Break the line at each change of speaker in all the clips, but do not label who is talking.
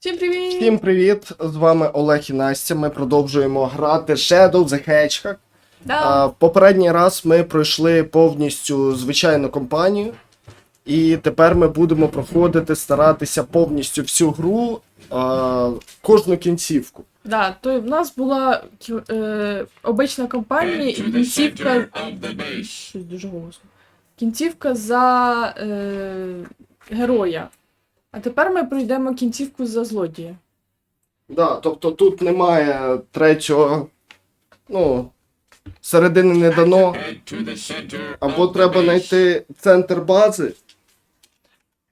Всім привіт!
Всім привіт! З вами Олег і Настя. Ми продовжуємо грати Shadow the Hedgehog.
Да.
А, Попередній раз ми пройшли повністю звичайну кампанію. І тепер ми будемо проходити, старатися повністю всю гру, а, кожну кінцівку.
Да, то в нас була е, обична кампанія і кінцівка. Щось дуже голосно. Кінцівка за е, героя. А тепер ми пройдемо кінцівку за злодія.
Да, тобто тут немає третього, ну, середини не дано. Або треба знайти центр бази,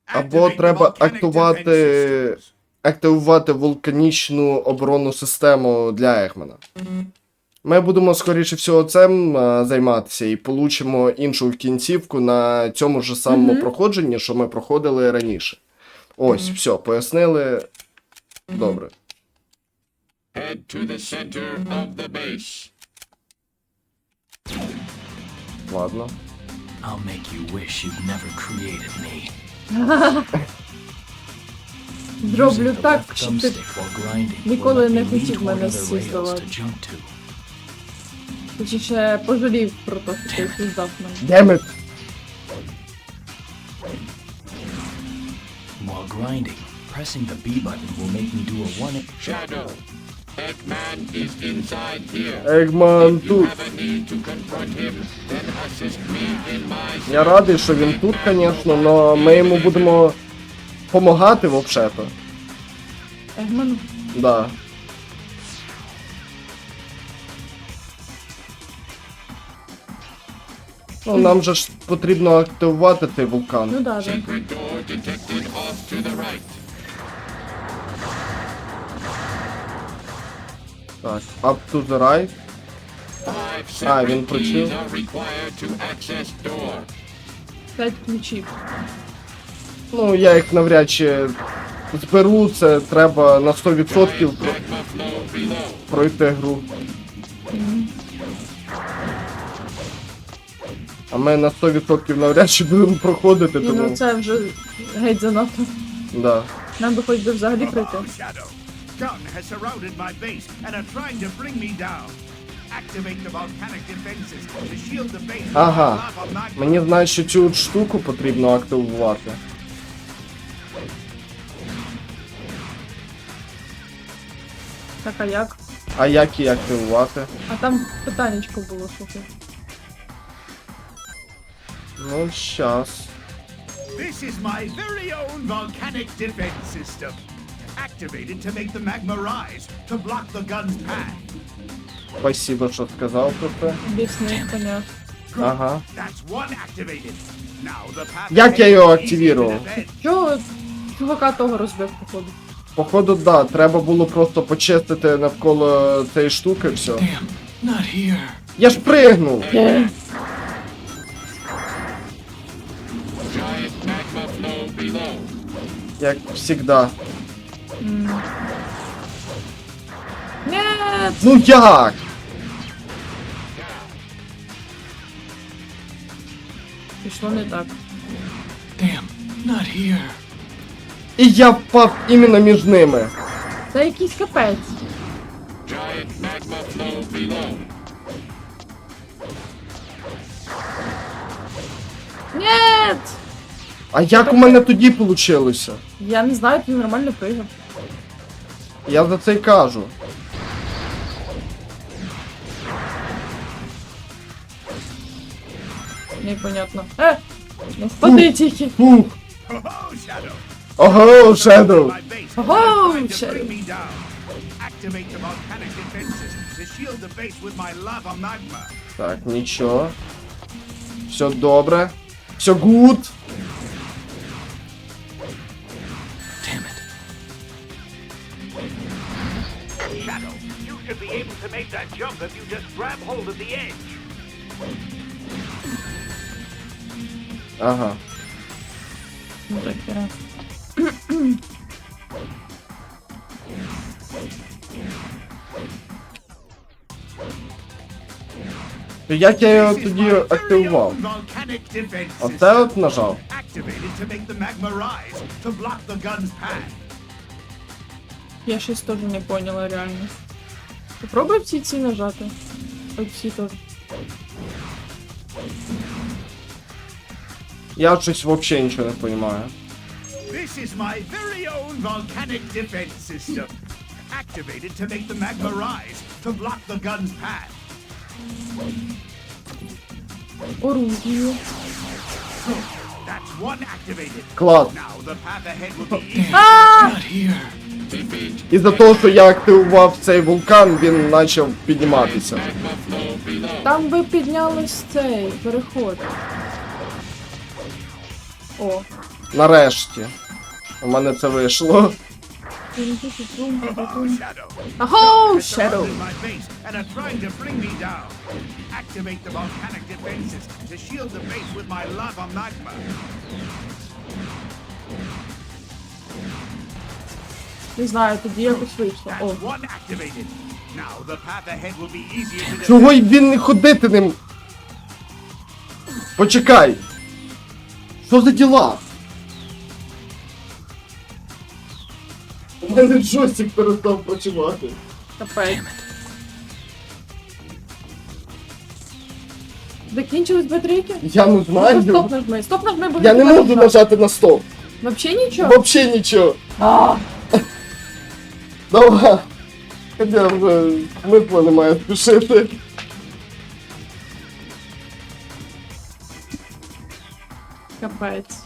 або треба актувати, активувати вулканічну оборонну систему для Егмана. Ми будемо, скоріше всього, цим е, займатися і получимо іншу кінцівку на цьому ж самому проходженні, що ми проходили раніше. Ось, все, пояснили. Добре.
Head to the center of the base.
Ладно.
I'll make you wish you'd never created me.
Зроблю так, щоб ти ніколи не хотів мене
jump to.
точніше пожалів про те, що ти создав мене.
Демет!
While grinding, pressing the B button will make me do a one.
Shadow. Eggman is inside here.
Егман
You
тут.
have a need to confront him, then assist me in my
Я радий, що він тут, звісно, але ми йому будемо допомагати взагалі-то.
Егман.
Да. Ну, нам же ж потрібно активувати той вулкан.
Ну да, да.
Secret door detected off to the right.
Так, up to the right.
Five
Ah, він
separate
прочив.
keys are required to access door.
П'ять ключів.
Ну, я їх навряд чи зберу, це треба на 100% про-
Magma flow below.
пройти гру. А ми на 100% навряд чи будемо проходити,
Ні, ну це вже геть занадто.
Да.
Нам би хоч би взагалі.
Shadow. Gun has surrounded my base and are trying to bring me down. Activate the volcanic defenses to shield the base from
Ага.
lava magma.
Мені знаєш, що цю от штуку потрібно активувати.
Так, а як?
А як її активувати?
А там питаннячко було, слухай.
Ну, щас.
This is my very own volcanic defense system. Activated to make the magma rise, to block the gun's path.
Спасибо, це.
Об'ясни, понятно.
Ага.
That's one activated. Now the path
Як я його активірував?
Чого чувака того розбив, походу?
Походу, да, треба було просто почистити навколо цієї штуки все.
Damn, not here.
Я ж пригнув! Як завжди.
Нет!
Ну як?
Пішло не так.
Damn, not here.
І я впав іменно між ними.
Це якийсь капець.
Giant magma flow below.
Нет!
А як у мене тоді вийшло?
Я не знаю, ти нормально пригав.
Я за це й кажу.
Непонятно. Е! Не впади тільки.
Фух.
Oh.
Ого,
Oh,
my lava magma.
Так, нічого. Все добре. Все гуд.
Shadow, you should be able to make that jump if you just grab hold of the edge.
Ага.
Ну таке.
Як я його тоді активував? Оце от нажав.
Activated to make the magma rise, to block the gun's path.
Я щось теж не поняла реально. Попробуй всі ці нажати. Оці теж.
Я щось взагалі нічого не розумію.
This is my very own volcanic defense system. Activated to make the magma rise, to block the gun's path.
Оружие.
That's one activated.
Клас. Із-за того, що я активував цей вулкан, він почав підніматися.
Там би піднялось цей переход. О.
Нарешті. У мене це вийшло.
Oh, Shadow. Activate the volcanic defenses to shield the base with my lava magma.
Не знаю, тоді якось вийшло. О.
That's one activated. Now the path ahead will be easier to defend.
Чого й він не ходити ним? Почекай! Що за діла? У мене джойстик перестав працювати.
Капець. Закінчились батарейки?
Я не
Ну,
знаю.
Стоп нажми, стоп нажми, бо
Я не можу нажати на стоп.
Вообще нічого?
Вообще нічого.
А,
Давай. Хоча вже смисла немає спішити.
капець.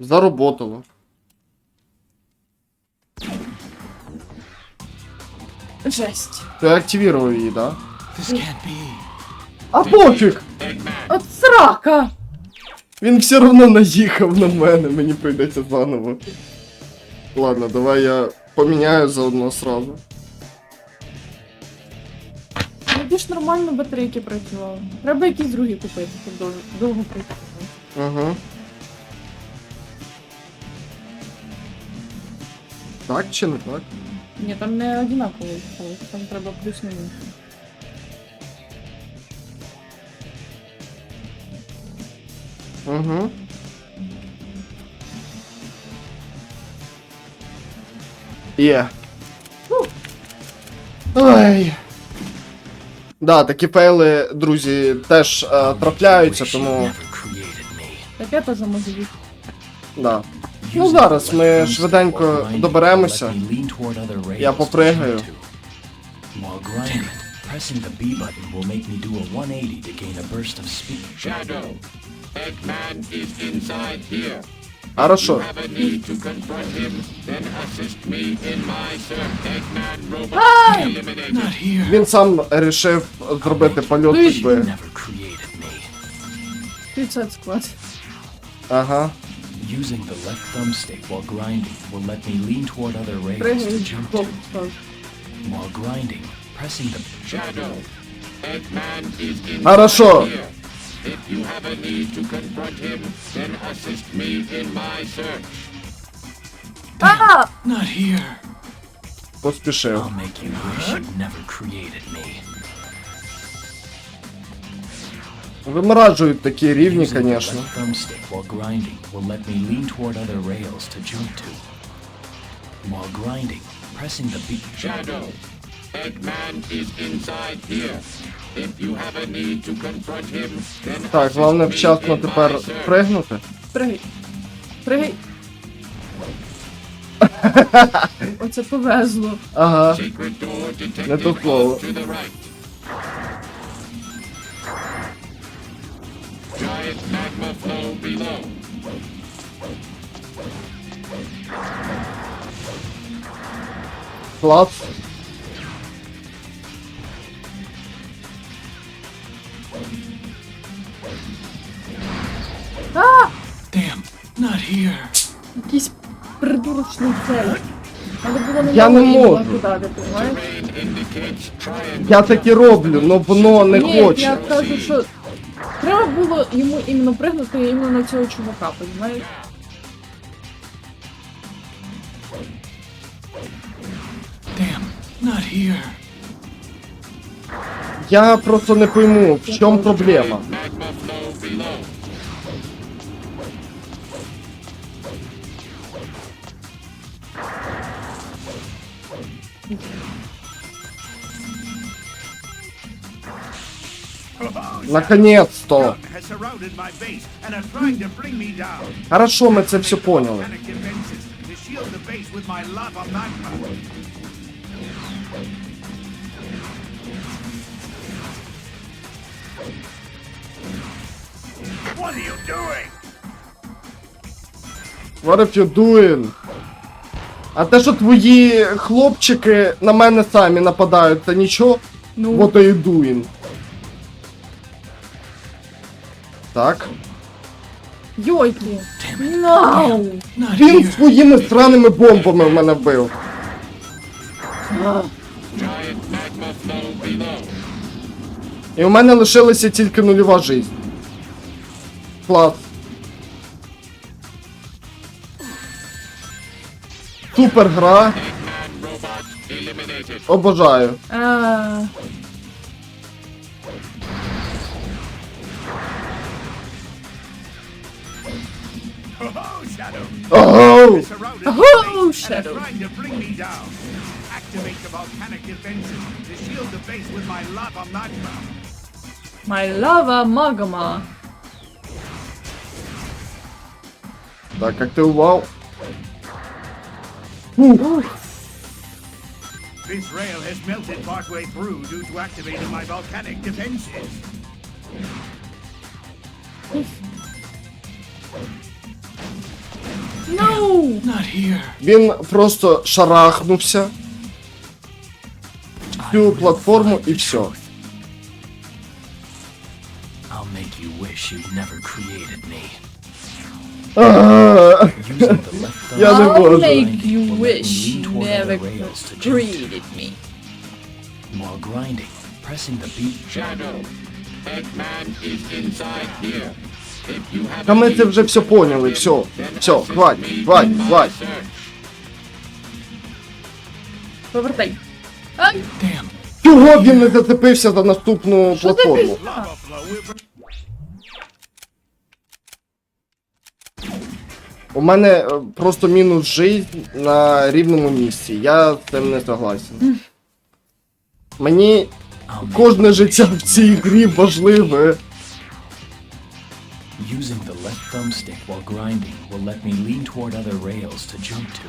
Заработало.
Жесть.
Ти активував її, да?
This can't be.
А пофіг!
От срака!
Він все одно наїхав на мене, мені прийдеться заново. Ладно, давай я поміняю заодно сразу.
Ну більш нормально батарейки працювали. Треба якісь другі купити, щоб довго, довго працювати.
Ага. Так чи не так?
Ні, там не одинаково, там треба плюс-мінус.
Угу. Є. Ой. Да, такі фейли, друзі, теж е, трапляються, тому.
Так я теж можу їх.
Да. Ну зараз ми швиденько доберемося. Я попригаю.
pressing the B button will make me do a 180 to gain a burst of speed.
Shadow. Eggman is inside here.
Хорошо. Він сам рішив зробити польот,
Ну
якби.
30 склад.
Ага.
Using the left thumbstick while grinding will let me lean toward other rails to
Пригай
jump to.
бок склад.
While grinding, pressing the
Shadow. Eggman is inside
Хорошо.
here. If you have a need to confront him, then assist me in my search.
Not here.
Поспішив.
I'll make you wish you never created me. Rails to jump to. While grinding, pressing the B.
Shadow. Eggman is inside here. If you have a need to confront him, then
Так,
assist
головне
me
вчасно
in
тепер
my search.
пригнути.
Пригай. Пригай. Оце повезло.
Ага.
Secret door detected
Не то слово.
off to the right. Flow below.
Клас.
Damn, not here.
Якийсь придурочний. Але було не
Я не
можу
можу.
туди.
Terrain indicates triangle.
Я так і роблю, но воно не
Ні,
хоче.
я кажу, що треба було йому іменно пригнути іменно на цього чувака, розумієш?
Not here.
Я просто не пойму, в чому проблема.
Down.
Хорошо, ми це все поняли.
Are you doing?
What are you doing? А те, що твої хлопчики на мене самі нападають, це нічого?
Ну,
What are you doing? Так.
йойки.
Not
Він своїми странними бомбами в мене вбив. І у мене лишилася тільки нульова жизнь. Клас. Супер гра. Обожаю.
Shadow!
Ого!
Surrounded
Oh,
my base
Shadow.
and are trying to bring me down. Activate the volcanic defense system to shield the base with my lava magma.
my lava magma.
Так, активував. Фух.
This rail has melted partway through due to activating my volcanic defenses.
No!
Not here.
Він просто шарахнувся. Цю платформу і все.
I'll make you wish you'd never created me.
А,
Using the left thumb
Я не
I'll
можу.
make you
will let me
wish
lean
you
toward
never
other rails to jump to.
created me.
While grinding, pressing the beat
Shadow. Eggman is inside here.
Та ми це вже все поняли, все. Все, хватить, хватить, хватить.
Повертай. Ай!
Чого він не зацепився за наступну
Що
платформу? У мене е, просто мінус жизнь на рівному місці. Я з цим не согласен. Мені кожне життя в цій грі важливе.
Using the left thumbstick while grinding will let me lean toward other rails to jump to.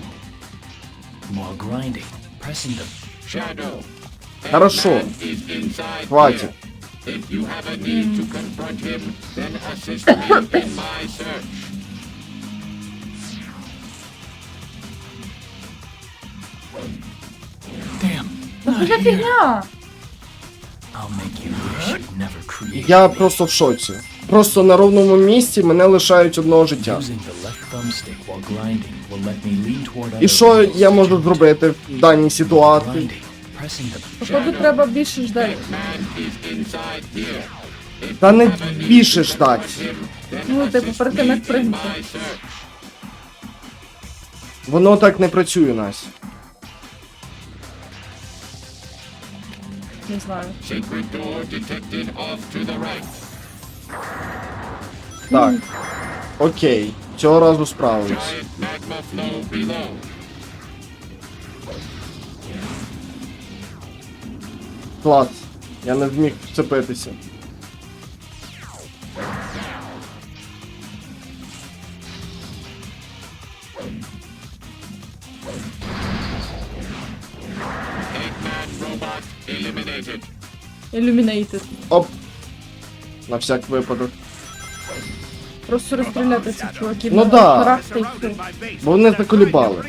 While grinding, pressing the
Shadow.
Хорошо,
Eggman is inside
хватить.
here. If you have a need to confront him, then assist me in my search.
damn.
Що
Not
за
here.
фігня?
I'll make you wish you'd never created
Я
me.
просто в шоці. Просто на ровному місці мене лишають одного життя. І що я можу зробити в даній ситуації?
Походу треба більше ждати.
Та не більше ждать.
Ну, типу, тим пригнути.
Воно так не працює Настя.
Не знаю.
Secret door detected off to the right.
Так. Окей. Цього разу справились. Клас. Я не зміг вцепитися.
Illuminated.
Оп. На всяк випадок.
Просто розстріляти цих чуваків.
Ну да.
base
Бо вони
magma.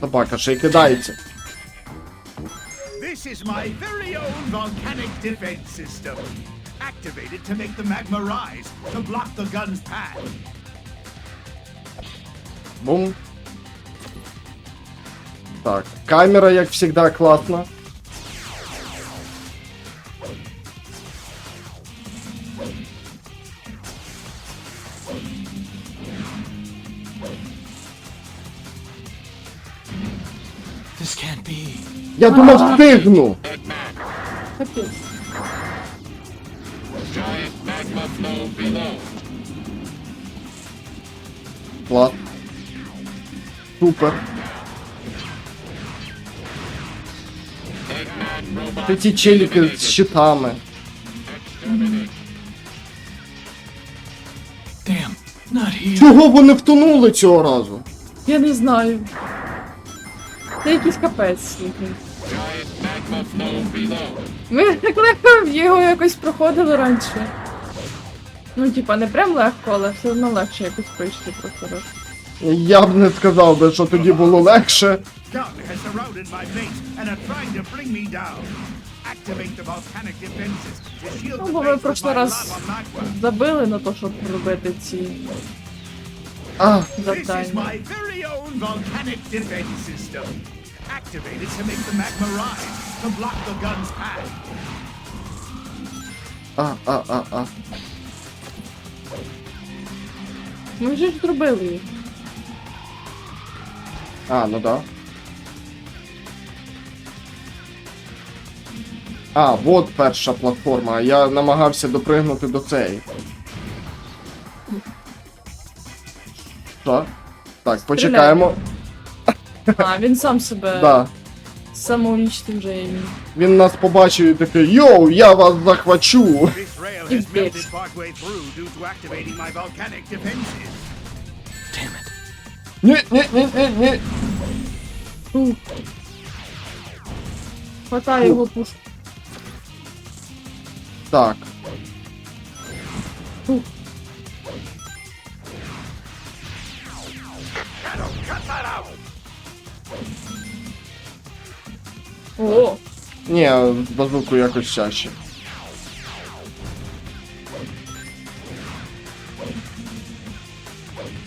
Собака ще й кидається.
This is my very own volcanic defense system. Activated to make the magma rise to block the gun's path.
Бум. Так, камера, як завжди, класна. Я думав, встигну.
Капець.
Клас. Супер.
Eggman robot
Ти ці челіки з щитами. Чого вони втонули цього разу?
Я не знаю. Це якийсь капець.
magma.
Ми так легко його якось проходили раніше. Ну, типа, не прям легко, але все одно легше якось пройти просто раз.
Я б не сказав би, що тоді було легше.
Ну, бо
with
прошлий раз забили на те, щоб робити ці
А,
завдання.
Activated to make the magma rise, to block the gun's path.
а, а, а, а.
Ми вже ж зробили їх.
А, ну да. А, от перша платформа. Я намагався допригнути до цієї. Що? Так, почекаємо.
А, він сам себе
Да.
This
самоунічтожує.
Він нас побачив і такий Йоу, я вас захвачу.
rail has melted partway through due to activating my volcanic defenses.
Damn it.
Ні, ні, ні, ні, ні.
Фу. Хватай його пушку.
Так.
Фу.
Cut that out!
О,
Ні, базуку якось чаще.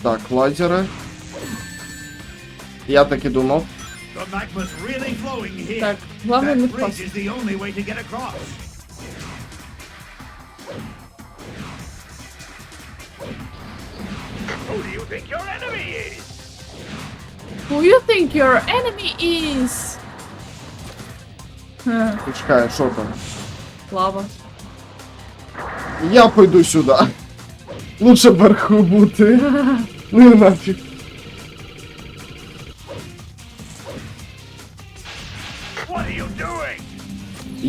Так, лазери. Я так і думав.
Так, главное не
across. Who do you think your enemy is?
Who you think your enemy is? Ха,
Почекай, що там?
Лава.
Я пойду сюди. Лучше вверху бути. Ну нафіг.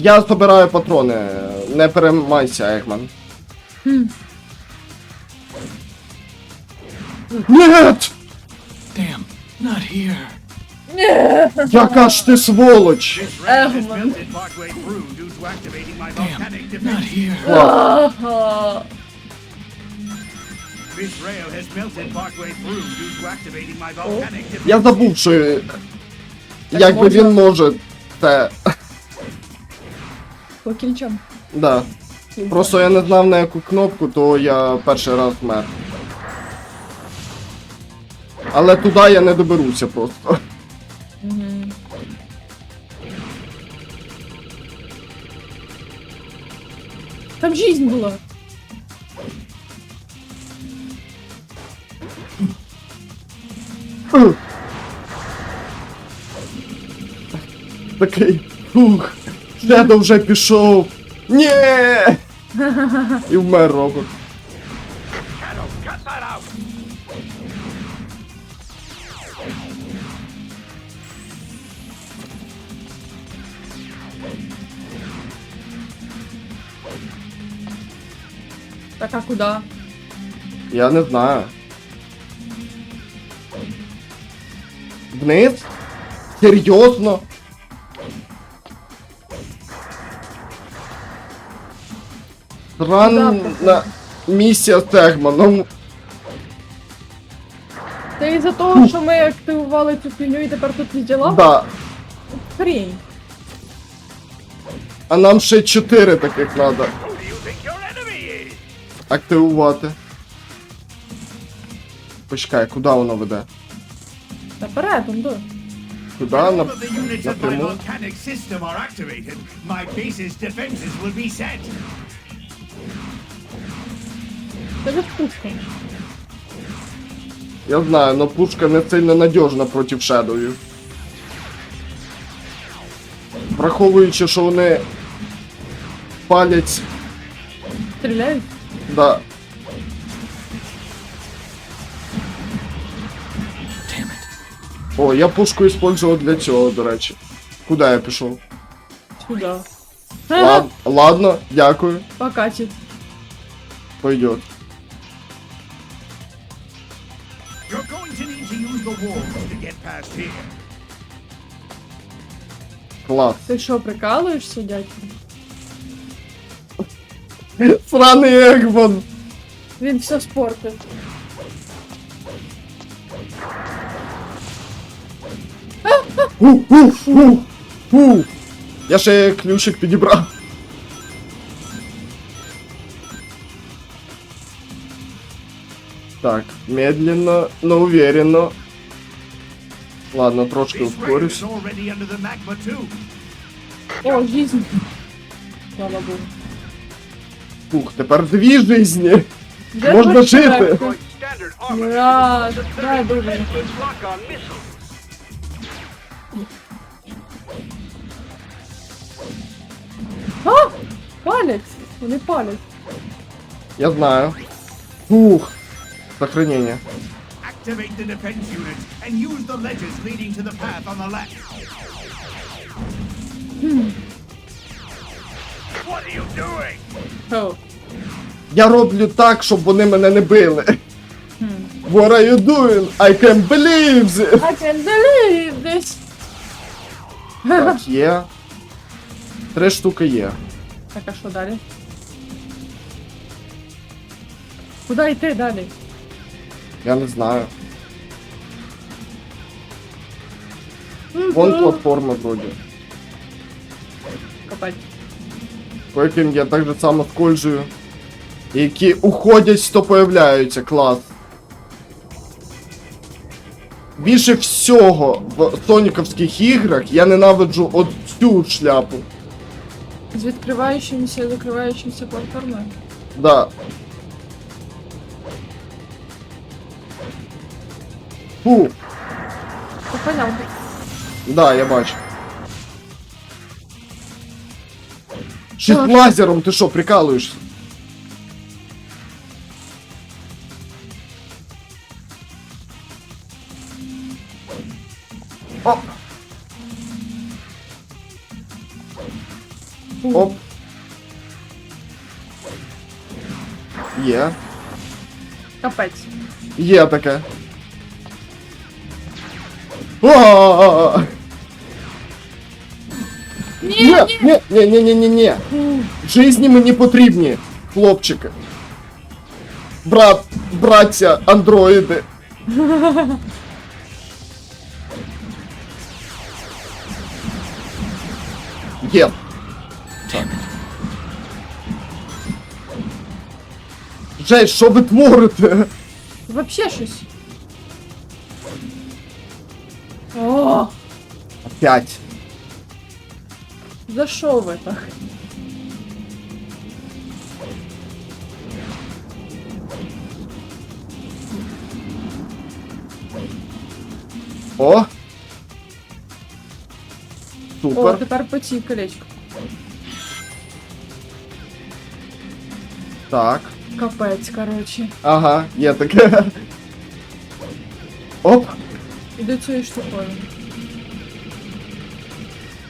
Я збираю патрони. Не переймайся, Егман. Нет!
Damn, not here.
Яка ж ти сволоч!
Damn, not here.
Ага.
This rail has melted partway through due to activating my volcanic.
Я забув, що якби він може це.
По кільчам.
Да. Просто я не знав на яку кнопку, то я перший раз вмер. Але туди я не доберуся просто.
Там жизнь була.
Такий. Фух. Шедо вже пішов. Ні! І вмер робот.
Shadow, cut that out!
Так а куди?
Я не знаю. Вниз? Серйозно? Странна місія з Тегманом.
Це із-за того, що ми активували цю фігню і тепер тут відділа?
Да.
Хрінь.
А нам ще 4 таких треба активувати. Почекай, куди воно веде?
Наперед, он до.
Куди? На... напряму?
Це ж пушка.
Я знаю, но пушка не сильно надіжна проти шедовів. Враховуючи, що вони палять.
Стріляють?
Да. О, я пушку использовал для цього, до речі. Куди я пішов?
Сюда.
Лад... Ладно, дякую.
Покатит.
Пойдет. Клас.
Ти що, прикалуєшся, дядько?
Сраний Егман.
Він все спортив.
Фу, фу, фу, фу. Я ще ключик підібрав. Так, медленно, но уверенно. Ладно, трошки ускорюсь.
О, жизнь. Слава Богу.
Фух, тепер дві жизні.
Вже
Можна
хоч
жити.
armor.
Ура! Дай. А! Палять! Вони палять.
Я знаю. Фух. Сохранение.
Activate the defense units and use the ledges leading to the path on the left.
What are you doing?
О,
Я роблю так, щоб вони мене не били. Hmm. What are you doing? I can't believe this.
I can believe this.
Так, є. Три штуки є.
Так, а що далі? Куди йти далі?
Я не знаю. Вон платформа вроді.
Копать.
По я так же само скользую. І Які уходять, то появляються. Клас. Більше всього в соніковських іграх я ненавиджу от цю шляпу.
З відкриваючимися і закриваючимися платформою.
Да. Фу,
Це понятно.
да, я бачу. Ще з
Так.
лазером ти що, прикалуєшся? Оп. Оп. Є.
Капець.
Є таке. О!
Ні,
Ні,
ні.
ні, ні, ні, ні, ні, ні. Жизні мені потрібні, хлопчики. Брат, браття, андроїди. Є.
Damn it.
Жесть, що ви творите?
Вообще щось. О,
Опять.
за що ви так?
О!
О,
Супер.
тепер по цій колечку.
Так.
Капець, коротше.
Ага, є таке. Оп
І до цієї штукою.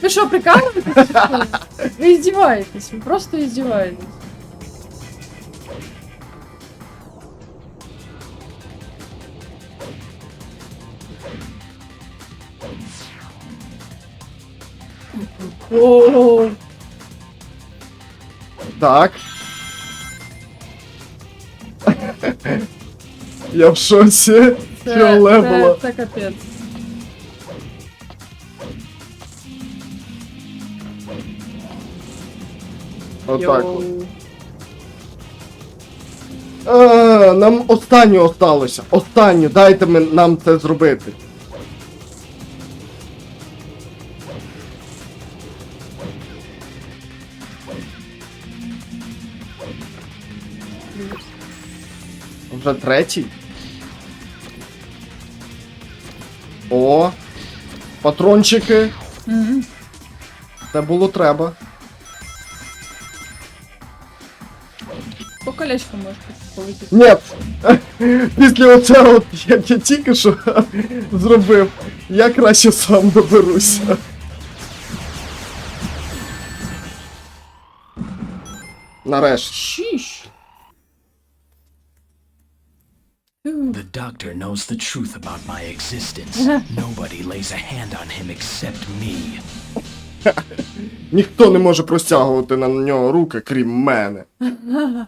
Ви що, прикалуєтесь? чи що? Ви здіваєтесь, ви просто здіваєтесь. О,
Так. Я в шоці.
Це,
левела.
це, це капець.
Отак.
Йоу.
нам останнє осталося. Останнє, дайте ми- нам це зробити. Вже третій. О, патрончики.
Мгм.
Це було треба.
Поки колечко можеш полетіти.
Ні. Після оцього, як я тільки що зробив, я краще сам доберуся. Нарешті.
Шіш.
The doctor knows the truth about my existence. Nobody lays a hand on him except me.
Ніхто не може простягувати на нього руки, крім мене.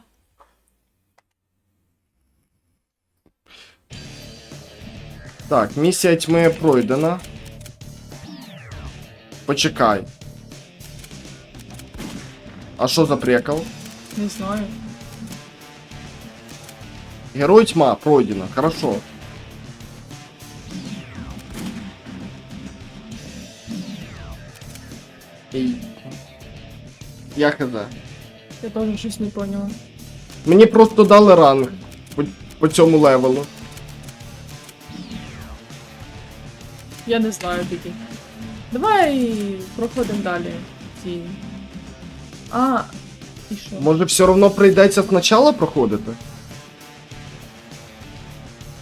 Так, місія тьми пройдена. Почекай. А що за прикол?
Не знаю.
Герой тьма пройдена, хорошо. І... Я хз.
Я теж щось не поняла.
Мені просто дали ранг по, по цьому левелу.
Я не знаю такі. Давай проходимо далі. Ці. А, і що?
Може все одно прийдеться спочатку проходити?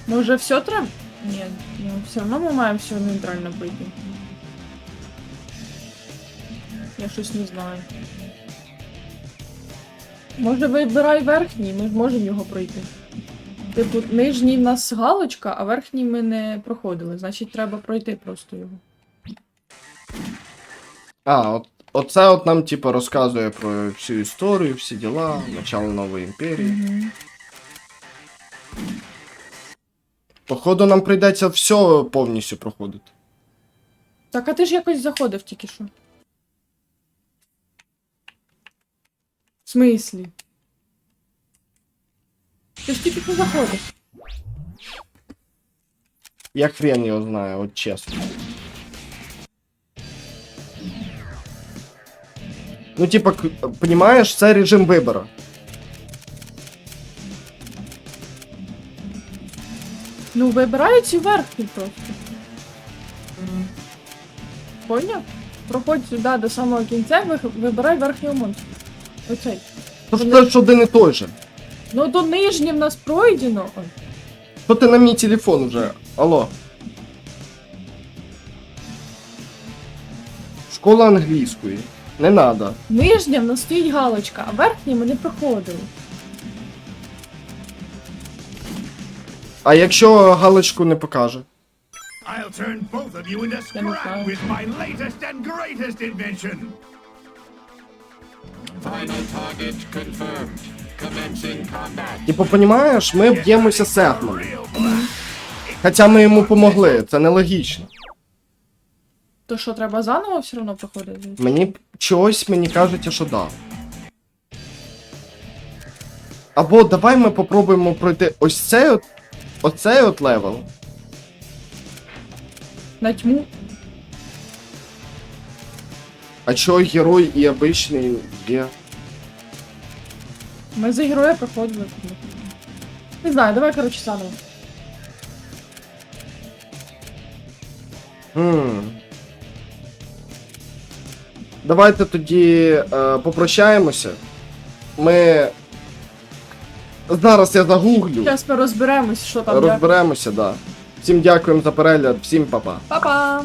Може все треба? Ні, ну все одно ми маємо все нейтрально пройти. Я щось не знаю. Може вибирай верхній, ми ж можемо його пройти. Типу, нижній в нас галочка, а верхній ми не проходили. Значить, треба пройти просто його.
А, от, оце от нам типу розказує про всю історію, всі діла, начало нової імперії. Походу нам прийдеться все повністю проходити.
Так, а ти ж якось заходив тільки що. В смислі? Ти ж тільки що заходив.
Я хрен його знаю, от чесно. Ну, типа, понимаешь, це режим вибору.
Ну, вибирай ці верхні просто. Поняв? Проходь сюди до самого кінця, ви- вибирай верхнього монстра. Оцей.
Ну ж це ж один і той же.
Ну то нижнє в нас пройдено. Ой.
Що ти на мій телефон вже? Алло. Школа англійської. Не надо.
Нижнє в нас стоїть галочка, а верхнє ми не проходили.
А якщо галочку не покаже?
I'll turn both of you into scrap with my latest and greatest invention.
Final target confirmed. Commencing combat.
Типу, понімаєш, ми б'ємося з. Хоча ми йому помогли, це нелогічно.
То що, треба заново все одно проходити?
Мені чогось мені кажуть, що да. Або давай ми попробуємо пройти ось цей от. Оцей от левел.
На тьму.
А чого герой і обичний є?
Ми за героя проходили. Не знаю, давай, коротше, заново.
Хм. Давайте тоді е, попрощаємося. Ми. Зараз я загуглю.
Зараз ми розберемось, що там Розберемося,
Розберемося, да. Всім дякуємо за перегляд, всім па-па.
Па-па!